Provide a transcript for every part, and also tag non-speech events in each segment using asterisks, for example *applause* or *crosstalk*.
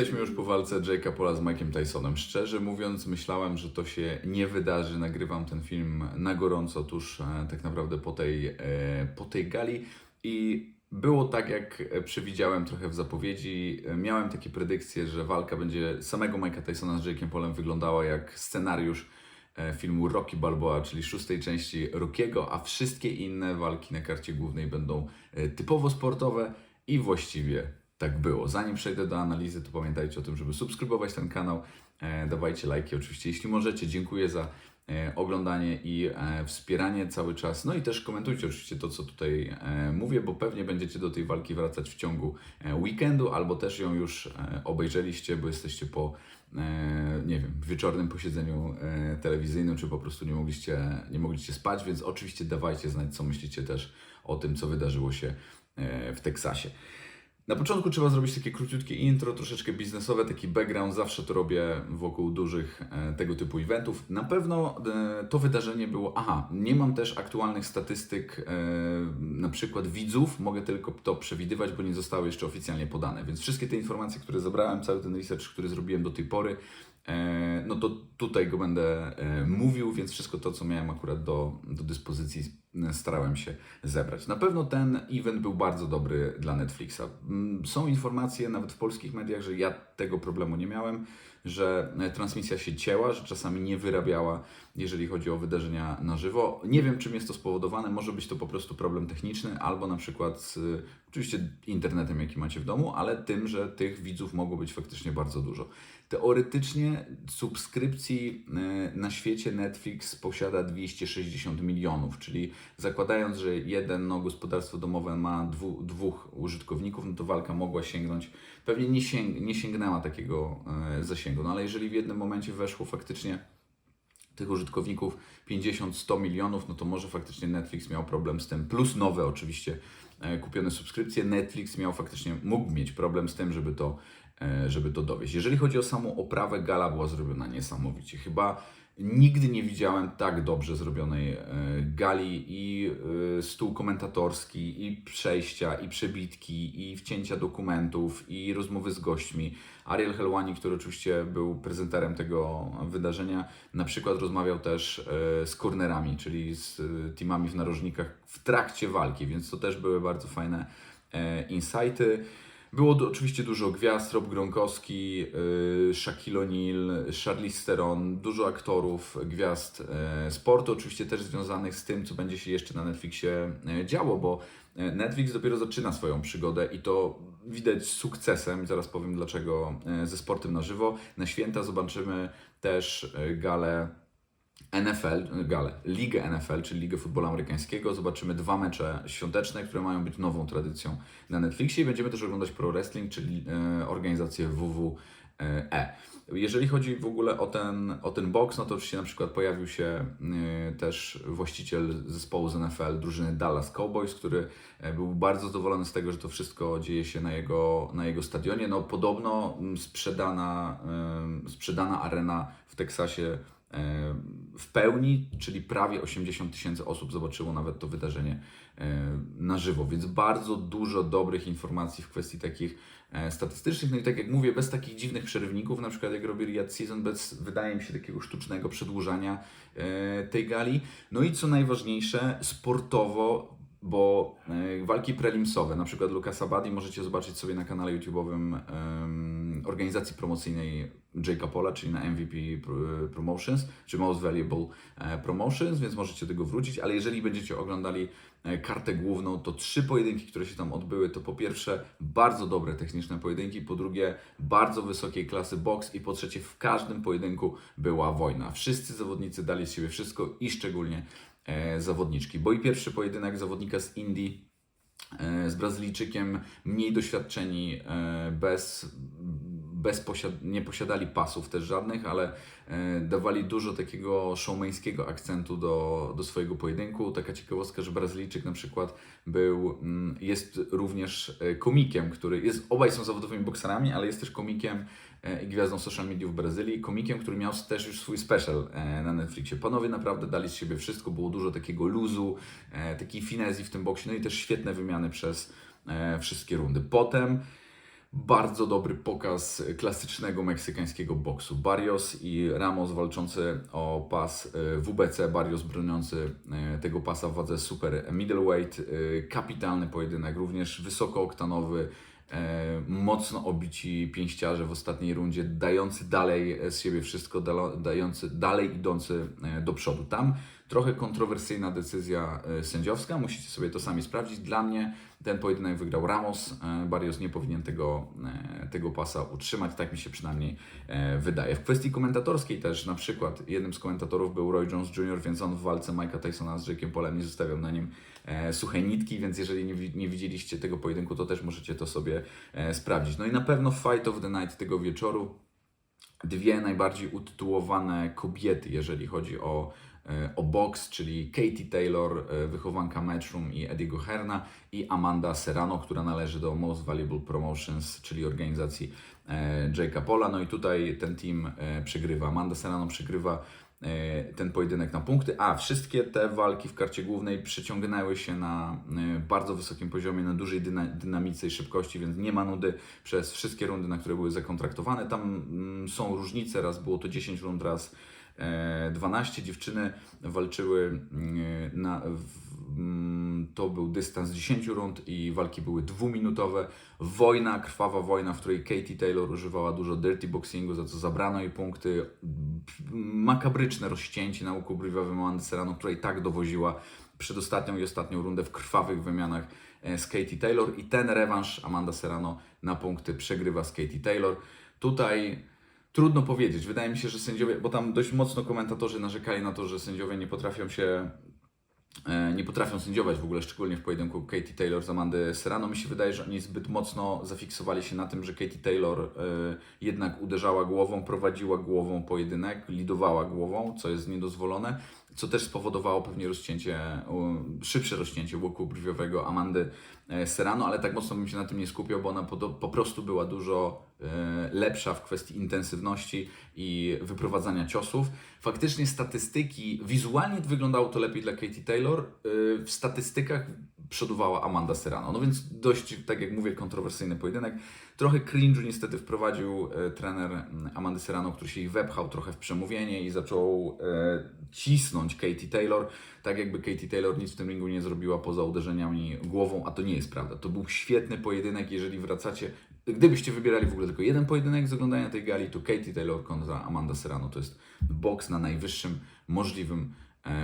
jesteśmy już po walce Jake'a Paula z Mike'em Tysonem. Szczerze mówiąc, myślałem, że to się nie wydarzy. Nagrywam ten film na gorąco, tuż e, tak naprawdę po tej, e, po tej gali. I było tak, jak przewidziałem trochę w zapowiedzi. E, Miałem takie predykcje, że walka będzie samego Mike'a Tysona z Jake'em Paulem wyglądała jak scenariusz e, filmu Rocky Balboa, czyli szóstej części Rockiego, a wszystkie inne walki na karcie głównej będą e, typowo sportowe i właściwie tak było. Zanim przejdę do analizy, to pamiętajcie o tym, żeby subskrybować ten kanał, e, dawajcie lajki oczywiście, jeśli możecie. Dziękuję za e, oglądanie i e, wspieranie cały czas. No i też komentujcie oczywiście to, co tutaj mówię, bo pewnie będziecie do tej walki wracać w ciągu weekendu, albo też ją już obejrzeliście, bo jesteście po nie wiem, wieczornym posiedzeniu telewizyjnym, czy po prostu nie mogliście, nie mogliście spać, więc oczywiście dawajcie znać, co myślicie też o tym, co wydarzyło się w Teksasie. Na początku trzeba zrobić takie króciutkie intro, troszeczkę biznesowe, taki background. Zawsze to robię wokół dużych e, tego typu eventów. Na pewno e, to wydarzenie było. Aha, nie mam też aktualnych statystyk, e, na przykład widzów. Mogę tylko to przewidywać, bo nie zostały jeszcze oficjalnie podane. Więc wszystkie te informacje, które zebrałem, cały ten research, który zrobiłem do tej pory, no to tutaj go będę mówił, więc wszystko to, co miałem akurat do, do dyspozycji, starałem się zebrać. Na pewno ten event był bardzo dobry dla Netflixa. Mm, Są informacje nawet w polskich mediach, że ja tego problemu nie miałem, że e, transmisja się cięła, że czasami nie wyrabiała, jeżeli chodzi o wydarzenia na żywo. Nie wiem, czym jest to spowodowane. Może być to po prostu problem techniczny, albo na przykład z oczywiście internetem, jaki macie w domu, ale tym, że tych widzów mogło być faktycznie bardzo dużo. Teoretycznie subskrypcji y, na świecie Netflix posiada 260 milionów, czyli zakładając, że jedno gospodarstwo domowe ma dwu, dwóch użytkowników, no to walka mogła sięgnąć, pewnie nie, sięg, nie sięgnęła takiego y, zasięgu, no ale jeżeli w jednym momencie weszło faktycznie tych użytkowników 50-100 milionów, no to może faktycznie Netflix miał problem z tym, plus nowe oczywiście e, kupione subskrypcje, Netflix miał faktycznie, mógł mieć problem z tym, żeby to, e, żeby to dowieść. Jeżeli chodzi o samą oprawę, gala była zrobiona niesamowicie. Chyba nigdy nie widziałem tak dobrze zrobionej e, gali i e, stół komentatorski, i przejścia, i przebitki, i wcięcia dokumentów, i rozmowy z gośćmi. Ariel Helwani, który oczywiście był prezenterem tego wydarzenia, na przykład rozmawiał też e, z cornerami, czyli z e, teamami w narożnikach w trakcie walki, więc to też były bardzo fajne e, insighty. Było do, oczywiście dużo gwiazd, Rob Gronkowski, yy, Shaquille O'Neal, Charlize Theron, dużo aktorów, gwiazd e, sportu, oczywiście też związanych z tym, co będzie się jeszcze na Netflixie e, działo, bo e, Netflix dopiero zaczyna swoją przygodę i to widać z sukcesem, zaraz powiem dlaczego, ze sportem na żywo. Na święta zobaczymy też galę NFL, galę, Ligę NFL, czyli Ligę Futbolu Amerykańskiego. Zobaczymy dwa mecze świąteczne, które mają być nową tradycją na Netflixie. I będziemy też oglądać Pro Wrestling, czyli e, organizację WWE. Jeżeli chodzi w ogóle o ten, o ten box, no to oczywiście na przykład pojawił się e, też właściciel zespołu z NFL, drużyny Dallas Cowboys, który e, był bardzo zadowolony z tego, że to wszystko dzieje się na jego, na jego stadionie. No podobno sprzedana, sprzedana arena w Teksasie w pełni, czyli prawie 80 tysięcy osób zobaczyło nawet to wydarzenie e, na żywo, więc bardzo dużo dobrych informacji w kwestii takich e, statystycznych. No i tak jak mówię, bez takich dziwnych przerywników, na przykład jak robili Yad Season, bez wydaje mi się takiego sztucznego przedłużania e, tej gali. No i co najważniejsze, sportowo bo walki prelimsowe, na przykład Lucasa Badi możecie zobaczyć sobie na kanale YouTube'owym organizacji promocyjnej Jake'a Paula, czyli na MVP Pro- Promotions, czy Most Valuable e, Promotions, więc możecie do tego wrócić, ale jeżeli będziecie oglądali e, kartę główną, to trzy pojedynki, które się tam odbyły, to po pierwsze bardzo dobre techniczne pojedynki, po drugie bardzo wysokiej klasy boks i po trzecie w każdym pojedynku była wojna. Wszyscy zawodnicy dali z siebie wszystko i szczególnie e, zawodniczki, bo i pierwszy pojedynek zawodnika z Indii e, z Brazylijczykiem mniej doświadczeni, e, bez, bez posiad- nie posiadali pasów też żadnych, ale e, dawali dużo takiego showmańskiego akcentu do, do swojego pojedynku. Taka ciekawostka, że Brazylijczyk na przykład był, mm, jest również e, komikiem, który jest, obaj są zawodowymi bokserami, ale jest też komikiem e, i gwiazdą social mediów w Brazylii, komikiem, który miał też już swój special e, na Netflixie. Panowie naprawdę dali z siebie wszystko, było dużo takiego luzu, takiej finezji w tym boksie, no i też świetne wymiany przez wszystkie rundy. Potem bardzo dobry pokaz klasycznego meksykańskiego boksu. Barrios i Ramos walczący o pas e, WBC, Barrios broniący e, tego pasa w wadze super middleweight. E, Kapitalny pojedynek, również wysokooktanowy, mocno obici pięściarze w ostatniej rundzie, dający dalej z siebie wszystko, dający dalej idący do przodu. Tam trochę kontrowersyjna decyzja e, sędziowska, musicie sobie to sami sprawdzić. Dla mnie ten pojedynek wygrał Ramos, e, Barrios nie powinien tego, e, tego pasa utrzymać, tak mi się przynajmniej wydaje. W kwestii komentatorskiej też, na przykład jednym z komentatorów był Roy Jones Jr., więc on w walce Mike'a Tysona z Jake'em Polem nie zostawiał na nim suchej nitki, więc jeżeli nie, nie widzieliście tego pojedynku, to też możecie to sobie sprawdzić. No i na pewno Fight of the Night tego wieczoru dwie najbardziej utytułowane kobiety, jeżeli chodzi o, o boks, czyli Katie Taylor, e, wychowanka Matchroom i Ediego Herna i Amanda Serrano, która należy do Most Valuable Promotions, czyli organizacji e, Jake'a Pola. No i tutaj ten team e, przegrywa. Amanda Serrano przegrywa e, ten pojedynek na punkty, a wszystkie te walki w karcie głównej przyciągnęły się na e, bardzo wysokim poziomie, na dużej dyna, dynamice i szybkości, więc nie ma nudy przez wszystkie rundy, na które były zakontraktowane. Tam mm, są różnice, raz było to 10 rund, raz e, 12. Dziewczyny walczyły mm, na, mm, to był dystans 10 rund i walki były dwuminutowe. Wojna, krwawa wojna, w której Katie Taylor używała dużo dirty boxingu, za co zabrano jej punkty. Makabryczne rozcięcie na łuku brwiowym Amandy Serrano, której tak dowoziła przedostatnią i ostatnią rundę w krwawych wymianach e, z Katie Taylor i ten rewanż Amanda Serrano na punkty przegrywa z Katie Taylor. Tutaj trudno powiedzieć. Wydaje mi się, że sędziowie, bo tam dość mocno komentatorzy narzekali na to, że sędziowie nie potrafią się e, nie potrafią sędziować w ogóle, szczególnie w pojedynku Katie Taylor z Amandy Serrano. Mi się wydaje, że oni zbyt mocno zafiksowali się na tym, że Katie Taylor e, jednak uderzała głową, prowadziła głową pojedynek, lidowała głową, co jest niedozwolone, co też spowodowało pewnie rozcięcie, szybsze rozcięcie łuku brwiowego Amandy e, Serrano, ale tak mocno bym się na tym nie skupiał, bo ona po, po prostu była dużo e, lepsza w kwestii intensywności i wyprowadzania ciosów. Faktycznie statystyki, wizualnie wyglądało to lepiej dla Katie Taylor, e, w statystykach przodowała Amanda Serrano. No więc dość, tak jak mówię, kontrowersyjny pojedynek. Trochę cringe'u niestety wprowadził e, trener mm, Amandy Serrano, który się jej wepchał trochę w przemówienie i zaczął e, cisnąć Katie Taylor, tak jakby Katie Taylor nic w tym ringu nie zrobiła poza uderzeniami głową, a to nie jest prawda. To był świetny pojedynek, jeżeli wracacie, gdybyście wybierali w ogóle tylko jeden pojedynek z oglądania tej gali, to Katie Taylor kontra Amanda Serrano to jest boks na najwyższym możliwym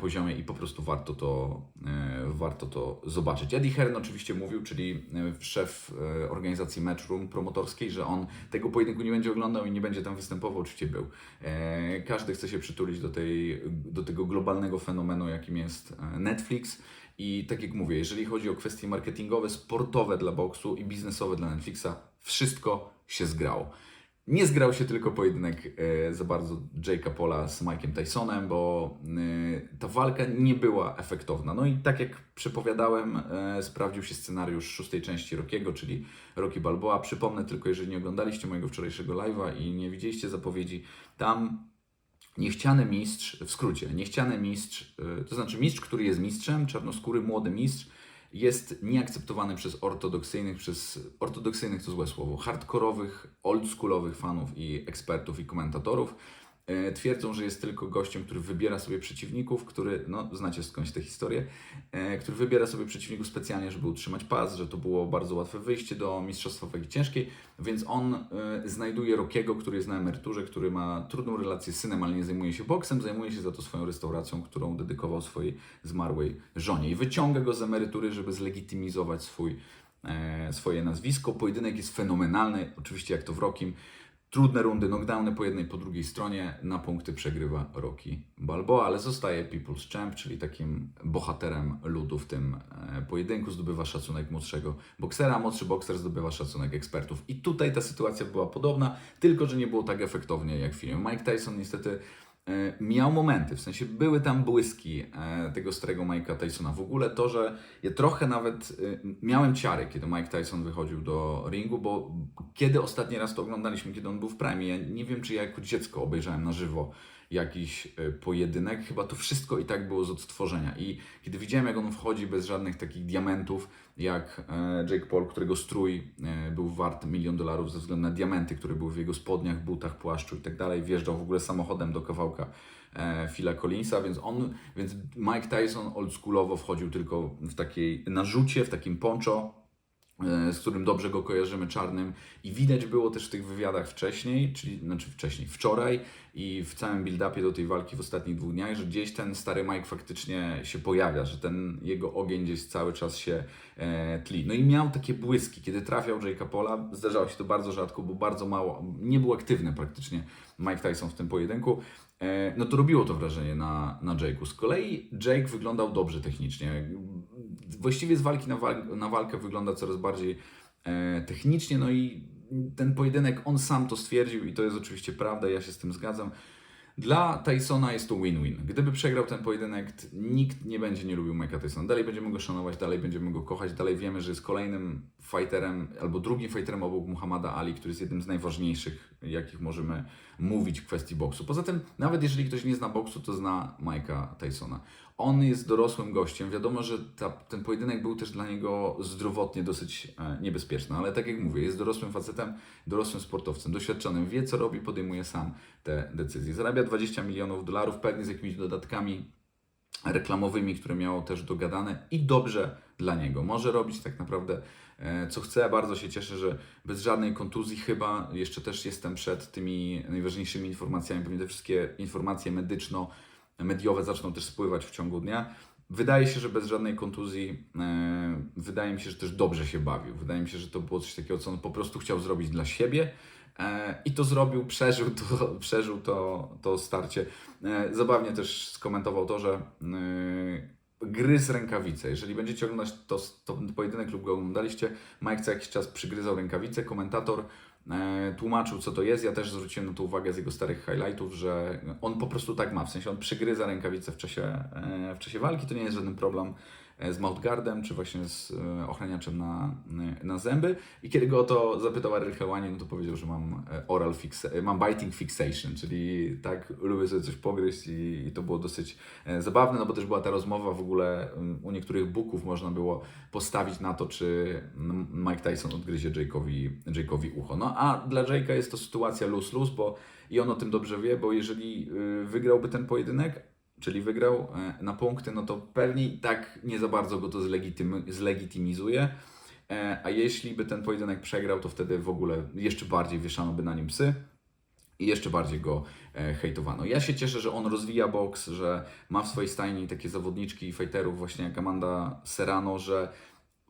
poziomie i po prostu warto to, e, warto to zobaczyć. Eddie Hearn oczywiście mówił, czyli e, szef e, organizacji Matchroom promotorskiej, że on tego pojedynku nie będzie oglądał i nie będzie tam występował, oczywiście był. E, Każdy chce się przytulić do, tej, do tego globalnego fenomenu, jakim jest e, Netflix. I tak jak mówię, jeżeli chodzi o kwestie marketingowe, sportowe dla boksu i biznesowe dla Netflixa, wszystko się zgrało. Nie zgrał się tylko pojedynek e, za bardzo Jake'a Pola z Mike'em Tysonem, bo e, ta walka nie była efektowna. No i tak jak przepowiadałem, e, sprawdził się scenariusz szóstej części Rockiego, czyli Rocky Balboa. Przypomnę tylko, jeżeli nie oglądaliście mojego wczorajszego live'a i nie widzieliście zapowiedzi, tam niechciany mistrz, w skrócie, niechciany mistrz, to znaczy mistrz, który jest mistrzem, czarnoskóry młody mistrz, jest nieakceptowany przez ortodoksyjnych, przez ortodoksyjnych to złe słowo, hardkorowych, oldschoolowych fanów i ekspertów i komentatorów. E, Twierdzą, że jest tylko gościem, który wybiera sobie przeciwników, który, no znacie skądś tę historię, e, który wybiera sobie przeciwników specjalnie, żeby utrzymać pas, że to było bardzo łatwe wyjście do mistrzostwa wagi ciężkiej, więc on e, znajduje Rokiego, który jest na emeryturze, który ma trudną relację z synem, ale nie zajmuje się boksem, zajmuje się za to swoją restauracją, którą dedykował swojej zmarłej żonie i wyciąga go z emerytury, żeby zlegitymizować swój, swoje nazwisko. Pojedynek jest fenomenalny, oczywiście jak to w Rokim. Trudne rundy, knockdowny po jednej, po drugiej stronie. Na punkty przegrywa Rocky Balboa, ale zostaje People's Champ, czyli takim bohaterem ludu w tym e, pojedynku. Zdobywa szacunek młodszego boksera, młodszy bokser zdobywa szacunek ekspertów. I tutaj ta sytuacja była podobna, tylko że nie było tak efektownie jak w filmie. Mike Tyson niestety miał momenty, w sensie były tam błyski e, tego starego Mike'a Tysona. W ogóle to, że ja trochę nawet e, miałem ciary, kiedy Mike Tyson wychodził do ringu, bo kiedy ostatni raz to oglądaliśmy, kiedy on był w prime, ja nie wiem, czy ja jako dziecko obejrzałem na żywo jakiś e, pojedynek. Chyba to wszystko i tak było z odtworzenia. I kiedy widziałem, jak on wchodzi bez żadnych takich diamentów, jak e, Jake Paul, którego strój e, był wart milion dolarów ze względu na diamenty, które były w jego spodniach, butach, płaszczu i tak dalej, wjeżdżał w ogóle samochodem do kawałka Phila Collinsa, więc on, więc Mike Tyson oldschoolowo wchodził tylko w takiej narzucie, w takim poncho, z którym dobrze go kojarzymy, czarnym. I widać było też w tych wywiadach wcześniej, czyli znaczy wcześniej, wczoraj i w całym build-upie do tej walki w ostatnich dwóch dniach, że gdzieś ten stary Mike faktycznie się pojawia, że ten jego ogień gdzieś cały czas się e, tli. No i miał takie błyski, kiedy trafiał Jake'a Paula, zdarzało się to bardzo rzadko, bo bardzo mało, nie był aktywny praktycznie Mike Tyson w tym pojedynku, e, no to robiło to wrażenie na, na Jake'u. Z kolei Jake wyglądał dobrze technicznie. Właściwie z walki na, na walkę wygląda coraz bardziej e, technicznie, no i ten pojedynek on sam to stwierdził i to jest oczywiście prawda, ja się z tym zgadzam. Dla Tysona jest to win-win. Gdyby przegrał ten pojedynek, nikt nie będzie nie lubił Mike'a Tysona. Dalej będziemy go szanować, dalej będziemy go kochać, dalej wiemy, że jest kolejnym fighterem, albo drugim fighterem obok Muhammada Ali, który jest jednym z najważniejszych, jakich możemy mówić w kwestii boksu. Poza tym, nawet jeżeli ktoś nie zna boksu, to zna Mike'a Tysona. On jest dorosłym gościem. Wiadomo, że ta, ten pojedynek był też dla niego zdrowotnie dosyć e, niebezpieczny, ale tak jak mówię, jest dorosłym facetem, dorosłym sportowcem, doświadczonym, wie co robi, podejmuje sam te decyzje. Zarabia 20 milionów dolarów, pewnie z jakimiś dodatkami reklamowymi, które miało też dogadane i dobrze dla niego. Może robić tak naprawdę e, co chce. Bardzo się cieszę, że bez żadnej kontuzji chyba jeszcze też jestem przed tymi najważniejszymi informacjami. Pewnie te wszystkie informacje medyczno-mediowe zaczną też spływać w ciągu dnia. Wydaje się, że bez żadnej kontuzji, e, wydaje mi się, że też dobrze się bawił. Wydaje mi się, że to było coś takiego, co on po prostu chciał zrobić dla siebie. E, I to zrobił, przeżył to, *laughs* przeżył to, to starcie. E, Zabawnie też skomentował to, że e, gryz rękawice. Jeżeli będziecie oglądać to, to pojedynek lub go oglądaliście, Mike co jakiś czas przygryzał rękawice, komentator tłumaczył co to jest. Ja też zwróciłem na to uwagę z jego starych highlightów, że on po prostu tak ma, w sensie on przygryza rękawice w czasie, w czasie walki, to nie jest żaden problem z mouthguardem, czy właśnie z e, ochraniaczem na, e, na zęby. I kiedy go o to zapytał Ariel no to powiedział, że mam e, oral fix, mam biting fixation, czyli tak lubię sobie coś pogryźć i, i to było dosyć zabawne, no bo też była ta rozmowa w ogóle u niektórych booków można było postawić na to, czy Mike Tyson odgryzie Jake'owi, Jake'owi ucho. No a dla Jake'a jest to sytuacja lose-lose, bo i on o tym dobrze wie, bo jeżeli y, wygrałby ten pojedynek, czyli wygrał e, na punkty, no to pewnie i tak nie za bardzo go to zlegitymy, zlegitymizuje. E, A jeśli by ten pojedynek przegrał, to wtedy w ogóle jeszcze bardziej wieszano by na nim psy i jeszcze bardziej go e, hejtowano. Ja się cieszę, że on rozwija boks, że ma w swojej stajni takie zawodniczki i fighterów właśnie jak Amanda Serrano, że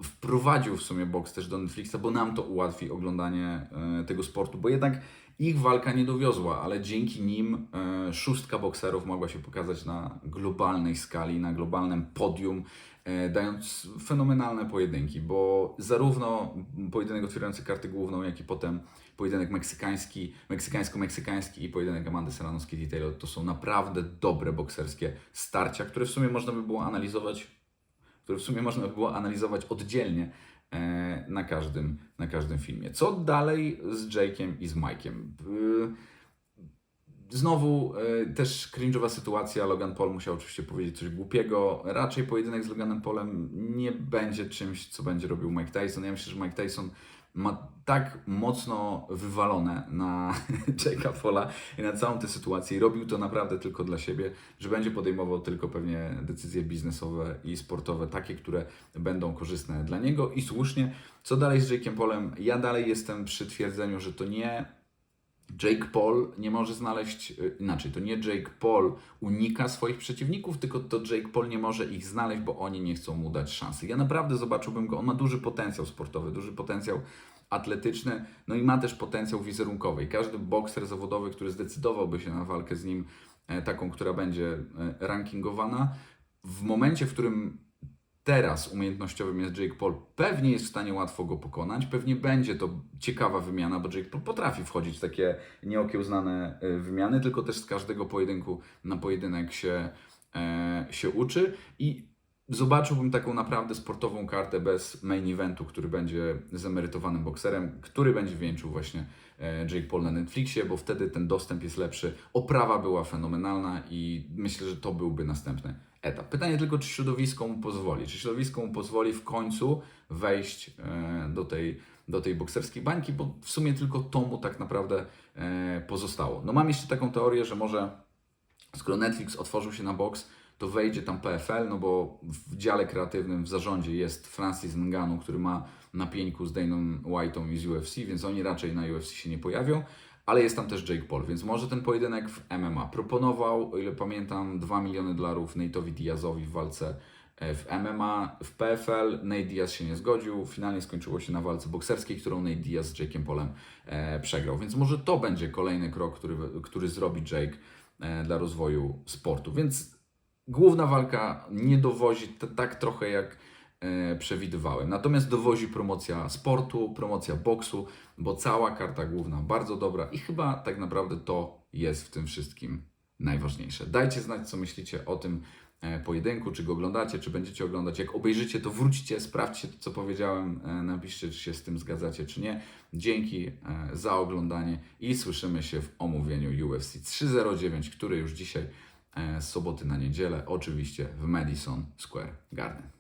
wprowadził w sumie boks też do Netflixa, bo nam to ułatwi oglądanie tego sportu, bo jednak ich walka nie dowiozła, ale dzięki nim e, szóstka bokserów mogła się pokazać na globalnej skali, na globalnym podium, e, dając fenomenalne pojedynki, bo zarówno pojedynek otwierający kartę główną, jak i potem pojedynek meksykański, meksykańsko-meksykański i pojedynek Amandy Serrano z Kitty Taylor to są naprawdę dobre bokserskie starcia, które w sumie można by było analizować które w sumie można by było analizować oddzielnie na każdym, na każdym filmie. Co dalej z Jake'iem i z Mike'iem? Y, Znowu e, też cringe'owa sytuacja. Logan Paul musiał oczywiście powiedzieć coś głupiego. Raczej pojedynek z Loganem Paulem nie będzie czymś, co będzie robił Mike Tyson. Ja myślę, że Mike Tyson ma tak mocno wywalone na *laughs* Jake'a Paula i na całą tę sytuację i robił to naprawdę tylko dla siebie, że będzie podejmował tylko pewnie decyzje biznesowe i sportowe, takie, które będą korzystne dla niego i słusznie. Co dalej z Jake'em Paulem? Ja dalej jestem przy twierdzeniu, że to nie Jake Paul nie może znaleźć, y, inaczej, to nie Jake Paul unika swoich przeciwników, tylko to Jake Paul nie może ich znaleźć, bo oni nie chcą mu dać szansy. Ja naprawdę zobaczyłbym go, on ma duży potencjał sportowy, duży potencjał atletyczny, no i ma też potencjał wizerunkowy. I każdy bokser zawodowy, który zdecydowałby się na walkę z nim, e, taką, która będzie e, rankingowana, w momencie, w którym teraz umiejętnościowym jest Jake Paul, pewnie jest w stanie łatwo go pokonać, pewnie będzie to ciekawa wymiana, bo Jake Paul potrafi wchodzić w takie nieokiełznane y, wymiany, tylko też z każdego pojedynku na pojedynek się, e, się uczy. I zobaczyłbym taką naprawdę sportową kartę bez main eventu, który będzie zemerytowanym bokserem, który będzie wieńczył właśnie e, Jake Paul na Netflixie, bo wtedy ten dostęp jest lepszy. Oprawa była fenomenalna i myślę, że to byłby następny etap. Pytanie tylko, czy środowisko mu pozwoli. Czy środowisko mu pozwoli w końcu wejść e, do tej, do tej bokserskiej bańki, bo w sumie tylko to mu tak naprawdę e, pozostało. No mam jeszcze taką teorię, że może skoro Netflix otworzył się na boks, to wejdzie tam PFL, no bo w dziale kreatywnym, w zarządzie jest Francis Ngannou, który ma na pieńku z Daną White'ą i z UFC, więc oni raczej na UFC się nie pojawią, ale jest tam też Jake Paul, więc może ten pojedynek w MMA. Proponował, o ile pamiętam, 2 miliony dolarów Nate'owi Diazowi w walce e, w MMA, w PFL Nate Diaz się nie zgodził, finalnie skończyło się na walce bokserskiej, którą Nate Diaz z Jake'em Polem e, przegrał, więc może to będzie kolejny krok, który, który zrobi Jake e, dla rozwoju sportu, więc główna walka nie dowozi tak trochę jak przewidywałem. Natomiast dowozi promocja sportu, promocja boksu, bo cała karta główna bardzo dobra i chyba tak naprawdę to jest w tym wszystkim najważniejsze. Dajcie znać, co myślicie o tym e, pojedynku, czy go oglądacie, czy będziecie oglądać. Jak obejrzycie, to wróćcie, sprawdźcie to, co powiedziałem, e, napiszcie, czy się z tym zgadzacie, czy nie. Dzięki e, za oglądanie i słyszymy się w omówieniu UFC 309, który już dzisiaj e, z soboty na niedzielę, oczywiście w Madison Square Garden.